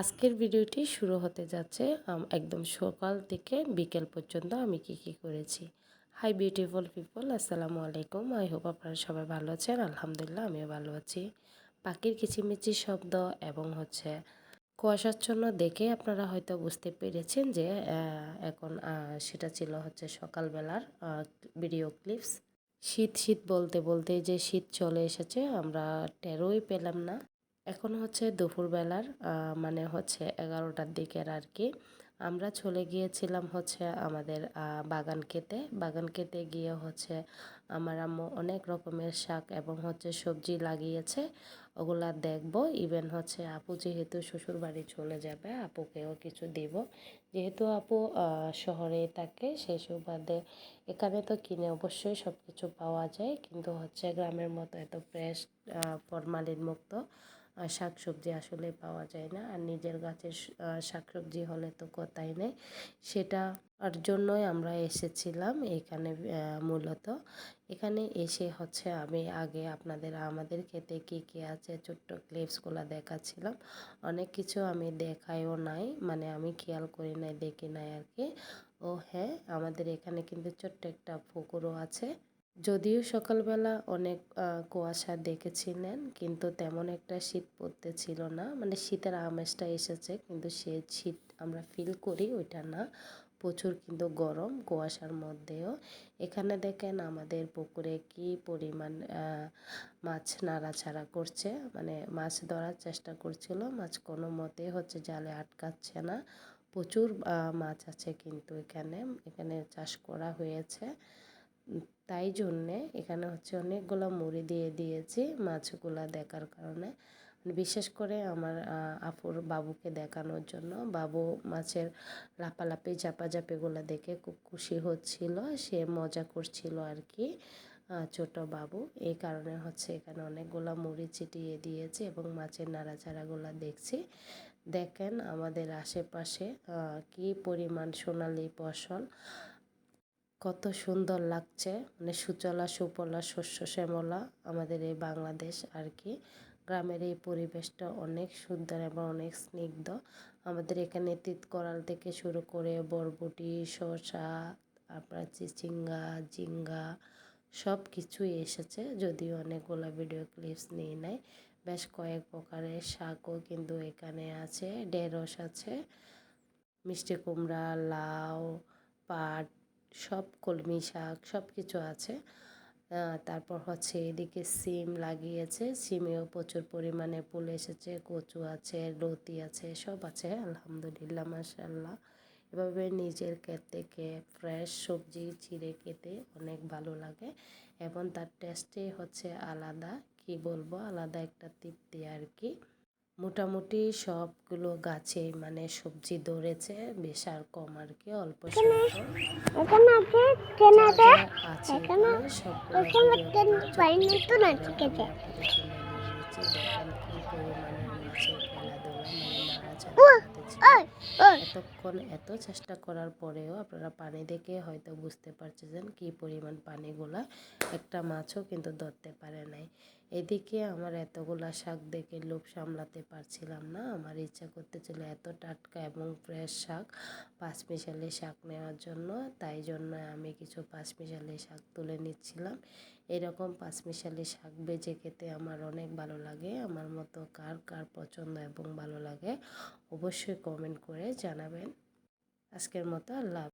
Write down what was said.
আজকের ভিডিওটি শুরু হতে যাচ্ছে একদম সকাল থেকে বিকেল পর্যন্ত আমি কি কি করেছি। হাই বিউটিফুল পিপল আসসালামু আলাইকুম। আই হোপ আপনারা সবাই ভালো আছেন। আলহামদুলিল্লাহ, আমিও ভালো আছি। পাখির কিচিমিচি শব্দ এবং হচ্ছে কুয়াশাচ্ছন্ন দেখে আপনারা হয়তো বুঝতে পেরেছেন যে এখন সেটা ছিল হচ্ছে সকালবেলার ভিডিও ক্লিপস শীত শীত বলতে বলতে যে শীত চলে এসেছে, আমরা টেরোই পেলাম না। এখন হচ্ছে দুপুরবেলার মানে হচ্ছে এগারোটার দিকের আর কি। আমরা চলে গিয়েছিলাম হচ্ছে আমাদের বাগান খেতে বাগান খেতে গিয়ে হচ্ছে আমার আম্মু অনেক রকমের শাক এবং হচ্ছে সবজি লাগিয়েছে। ওগুলা দেখব। ইভেন হচ্ছে আপু যেহেতু শ্বশুর বাড়ি চলে যাবে, আপুকেও কিছু দিব। যেহেতু আপু শহরে থাকে সেই সুবাদে এখানে তো কিনে অবশ্যই সব কিছু পাওয়া যায়। কিন্তু হচ্ছে গ্রামের মতো এত ফ্রেশ ফরমালিন মুক্ত শাকসবজি আসলে পাওয়া যায় না। আর নিজের গাছের শাকসবজি হলে তো কথাই নেই। সেটা আর জন্যই আমরা এসেছিলাম এখানে মূলত। এখানে এসে হচ্ছে আমি আগে আপনাদের, আমাদের খেতে কি কি আছে ছোট্ট ক্লিপসগুলো দেখাচ্ছিলাম। অনেক কিছু আমি দেখাইও নাই মানে আমি খেয়াল করি নাই, দেখি নাই আর কি। ও হ্যাঁ আমাদের এখানে কিন্তু ছোট্ট একটা পুকুরও আছে। যদিও সকালবেলা অনেক কুয়াশা দেখেছিলেন কিন্তু তেমন একটা শীত পড়তে ছিল না। মানে শীতের আমেজটা এসেছে, কিন্তু সে শীত আমরা ফিল করি, ওইটা না। প্রচুর কিন্তু গরম কুয়াশার মধ্যেও। এখানে দেখেন আমাদের পুকুরে কি পরিমাণ মাছ নাড়াছাড়া করছে। মানে মাছ ধরার চেষ্টা করছিল, মাছ কোনো মতে হচ্ছে জালে আটকাচ্ছে না। প্রচুর মাছ আছে কিন্তু এখানে এখানে চাষ করা হয়েছে। তাই জন্যে এখানে হচ্ছে অনেকগুলো মুড়ি দিয়ে দিয়েছি মাছগুলা দেখার কারণে। মানে বিশেষ করে আমার আপুর বাবুকে দেখানোর জন্য। বাবু মাছের লাপালাপি, ঝাপাঝাপিগুলো দেখে খুব খুশি হচ্ছিল, সে মজা করছিল আর কি ছোট বাবু। এই কারণে হচ্ছে এখানে অনেকগুলো মুড়ি ছিটিয়ে দিয়েছি এবং মাছের নাড়াচাড়াগুলো দেখছি। দেখেন আমাদের আশেপাশে কি পরিমাণ সোনালি ফসল। কত সুন্দর লাগছে। মানে সুচলা সুপলা, শস্য শ্যামলা আমাদের এই বাংলাদেশ আর কি। গ্রামের এই পরিবেশটা অনেক সুন্দর এবং অনেক স্নিগ্ধ। আমাদের এখানে তিতকরাল থেকে শুরু করে বরবটি, শসা আপনার চিচিঙ্গা জিঙ্গা সব কিছুই এসেছে। যদিও অনেকগুলো ভিডিও ক্লিপস নিয়ে নেয়। বেশ কয়েক প্রকারের শাকও কিন্তু এখানে আছে। ঢেঁড়স আছে, মিষ্টি কুমড়া, লাউ, পাট সব কলমি শাক, সব কিছু আছে। তারপর হচ্ছে এদিকে সিম লাগিয়েছে। সিমেও প্রচুর পরিমাণে ফুল এসেছে, কচু আছে, লতি আছে, সব আছে, আলহামদুলিল্লাহ মাশাল্লাহ এভাবে নিজের ক্ষেত থেকে ফ্রেশ সবজি চিড়ে খেতে অনেক ভালো লাগে এবং তার টেস্টই হচ্ছে আলাদা। কি বলব? আলাদা একটা তৃপ্তি আর কি। মোটামুটি সবগুলো গাছে মানে সবজি ধরেছে বেশ আর কম আর কি অল্প আছে এতক্ষণ এত চেষ্টা করার পরেও আপনারা পানি দেখে হয়তো বুঝতে পারছেন কি পরিমাণ পানিগুলা একটা মাছও কিন্তু ধরতে পারে নাই। এদিকে আমার এতগুলা শাক দেখে লোভ সামলাতে পারছিলাম না। আমার ইচ্ছা করতেছিল এত টাটকা এবং ফ্রেশ শাক পাঁচমিশালি শাক নেওয়ার জন্য। তাই জন্য আমি কিছু পাঁচমিশালি শাক তুলে নিচ্ছিলাম। এরকম পাঁচমিশালি শাক বেজে খেতে আমার অনেক ভালো লাগে। আমার মতো কার কার পছন্দ এবং ভালো লাগে অবশ্যই কমেন্ট করে জানাবেন আজকের মতো আল্লাহ।